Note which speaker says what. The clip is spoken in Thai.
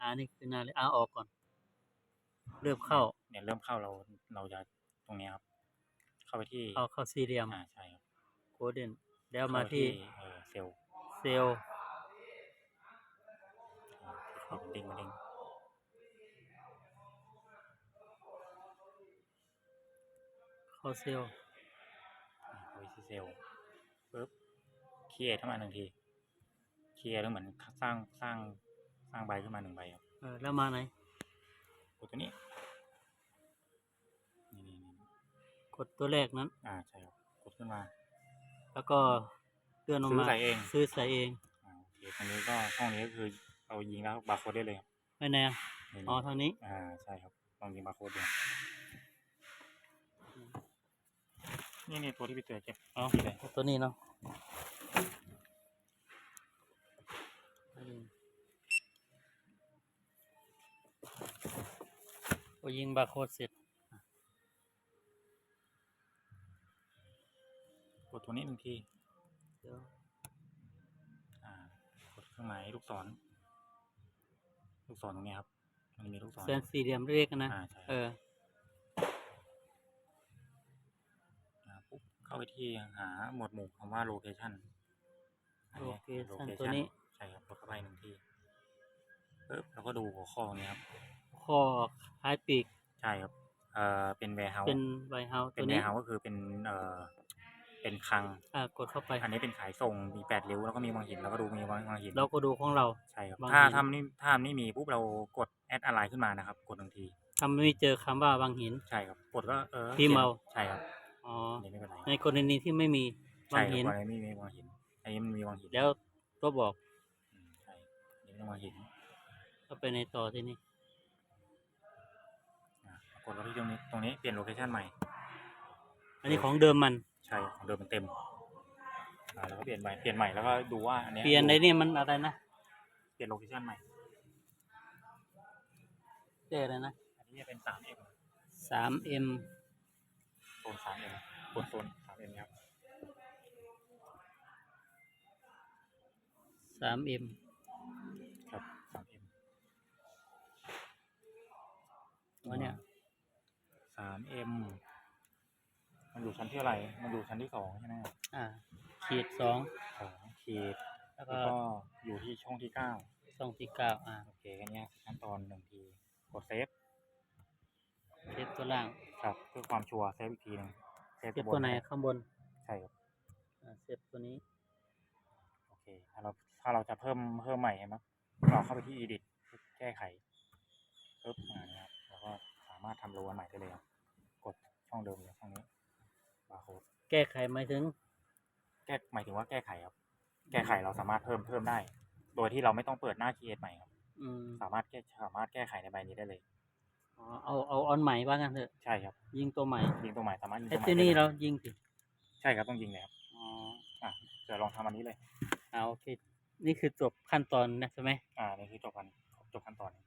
Speaker 1: อ่านี่คือหนาเลยเอาออกก่อน เริ่มเข้า
Speaker 2: เนี่ยเริ่มเข้าเราเราจะตรงเนี้ยครับ เข้าไปที่
Speaker 1: เข้าเข้าสี่เหลี่ยม
Speaker 2: อ่าใช่ครับ
Speaker 1: โคเดนแล้วมาที่
Speaker 2: เข้ไปเอ่อเซลล์
Speaker 1: เซลล์
Speaker 2: อ่าที่มันเด้งมาเด้ง
Speaker 1: เข้าเซลล์
Speaker 2: อ่าเข้าไปที่เซลล์ปุ๊บเคลียร์ขึ้นมาหนึ่งทีเคลียร์แล้วเหมือนสร้างสร้าง สร้างใบขึ้นมาหนึ่งใบครับ
Speaker 1: เออแล้วมาไหน
Speaker 2: กดตัวนี้นี่นี่นี่
Speaker 1: กดตัวแรกนั้น
Speaker 2: อ่าใช่ครับกดขึ้นมา
Speaker 1: แล้วก็เลื่อนลง
Speaker 2: ซื้อ
Speaker 1: มา
Speaker 2: ใส่เอง
Speaker 1: ซื้อใส่เอง
Speaker 2: อ่าโอเคตรงนี้ก็ช่องนี้ก็คือเรายิงแล้วบาร์โค้ดได้เลยครับ
Speaker 1: ไม่แน่
Speaker 2: นี่
Speaker 1: อ๋อเท่านี้
Speaker 2: อ่าใช่ครับลองยิงบาร์โค้ดดูนี่นี่ตัวที่พี่เต๋อเก็บ
Speaker 1: อ๋อ
Speaker 2: ที่เลย
Speaker 1: ตัวนี้เนาะ พอยิงบาร์โค้ดเสร็จ
Speaker 2: กดตัวนี้หนึ่งที
Speaker 1: เดี๋ยว
Speaker 2: อ่ากดเครื่องหมายลูกศร ลูกศรตรงนี้ครับ มันมีลูกศร
Speaker 1: เส้นสี่เหลี่ยมเรียกนะ
Speaker 2: อ่าใช่
Speaker 1: เออ
Speaker 2: อ่าปุ๊บเข้าไปที่หาหมวดหมู่คำว่า location อันนี้
Speaker 1: location
Speaker 2: location
Speaker 1: ตัวนี้
Speaker 2: ใช่ครับ กดเข้าไปหนึ่งที ปึ๊บแล้วก็ดูหัวข้อตรงนี้ครับ
Speaker 1: ข้อคล้ายปีก
Speaker 2: ใช่ครับเอ่อเป็น warehouse
Speaker 1: เป็นไวเฮาส์
Speaker 2: เป็
Speaker 1: ตั
Speaker 2: น
Speaker 1: วนี้
Speaker 2: warehouse ก็คือเป็นเอ่อเป็นคลัง
Speaker 1: อ่ากดเข้าไป
Speaker 2: อันนี้เป็นขายส่งมีแปดริ้วแล้วก็มีวังหินแล้วก็ดูมีวังวังหิน
Speaker 1: เราก็ดูของเรา
Speaker 2: ใช่ครับ
Speaker 1: วัง
Speaker 2: ถ้า
Speaker 1: หิน
Speaker 2: ทำนี่ถ้าไม่มีปุ๊บเรากดแอดอะไรขึ้นมานะครับ กดหนึ่งที
Speaker 1: ทำไม่เจอคำว่าบางหิน
Speaker 2: ใช่ครับกดก็เออ
Speaker 1: พิมพ์เอา
Speaker 2: ใช่ครับ
Speaker 1: อ๋อ
Speaker 2: อันนี้ไม่เป็นไร
Speaker 1: ในกรณีที่ไม่มีบา
Speaker 2: ใช่
Speaker 1: ง
Speaker 2: ครับ
Speaker 1: หิน
Speaker 2: อันนี้ไม่มีวังหินอันนี้มันมีวังหิน
Speaker 1: แล้วตัวบอก
Speaker 2: อืมใช่อันนี้ไม่วังหิน
Speaker 1: ก็ไปในต่อที่นี่
Speaker 2: อะกดเราที่ตรงนี้ตรงนี้เปลี่ยนโลเคชันใหม่
Speaker 1: อันนี้ของเดิมมัน
Speaker 2: ใช่ของเดิมมันเต็มอ่าแล้วก็เปลี่ยนใหม่เปลี่ยนใหม่แล้วก็ดูว่าอันเนี้ย
Speaker 1: เปลี่ยนในนี่มันอะไรนะ
Speaker 2: เปลี่ยนโลเคชันใหม่
Speaker 1: เรียกอะไรนะ
Speaker 2: อันนี้จะเป็นสามเอ็ม
Speaker 1: สามเอ็ม
Speaker 2: โซนสามเอ็มกดโซนสามเอ็มครับ
Speaker 1: สามเอ็ม วะเนี่ย
Speaker 2: สามเอ็มมันอยู่ชั้นที่อะไร มันอยู่ชั้นที่สองใช่ไหม
Speaker 1: อ่า ขีดสอง
Speaker 2: สองขีด
Speaker 1: แล้ว
Speaker 2: แล้ว
Speaker 1: ก็
Speaker 2: ก็อยู่ที่ช่องที่เก้า
Speaker 1: ช่องที่เก้าอ่า
Speaker 2: โอเคแค่เนี้ยขั้นตอนหนึ่งที กดเซฟ
Speaker 1: เซฟตัวล่าง
Speaker 2: ครับ เพื่อความชัวร์เซฟอีกทีหนึ่งเซฟ
Speaker 1: เซฟตัวไหนข้างบน
Speaker 2: ใช่ครับ
Speaker 1: อ่าเซฟตัวนี้
Speaker 2: โอเค ถ้าเราถ้าเราจะเพิ่มเพิ่มใหม่ใช่ไหมเราเข้าไปที่ edit แก้ไข
Speaker 1: แก้ไขหมายถึง
Speaker 2: แก้หมายถึงว่าแก้ไขครับ แก้ไขเราสามารถเพิ่มเพิ่มได้ โดยที่เราไม่ต้องเปิดหน้า create ใหม่ครับ
Speaker 1: อืม
Speaker 2: สามารถแก้สามารถแก้ไขในใบนี้ได้เลย
Speaker 1: อ๋อเอาเอาออนใหม่ว่างั้นเถอะ
Speaker 2: ใช่ครับ
Speaker 1: ยิงตัวใหม่
Speaker 2: ยิงตัวใหม่สามารถยิง
Speaker 1: ไอ้
Speaker 2: ตัวใหม่
Speaker 1: ที่
Speaker 2: ได้
Speaker 1: นี่
Speaker 2: เลย
Speaker 1: เรายิงสิ
Speaker 2: ใช่ครับต้องยิงเลยครับ
Speaker 1: อ๋อ
Speaker 2: อะเดี๋ยวลองทำอันนี้เลย
Speaker 1: เอาโอเค นี่คือจบขั้นตอนนะใช่ไหม
Speaker 2: อ่านี่คือจบกันจบขั้นตอนนี้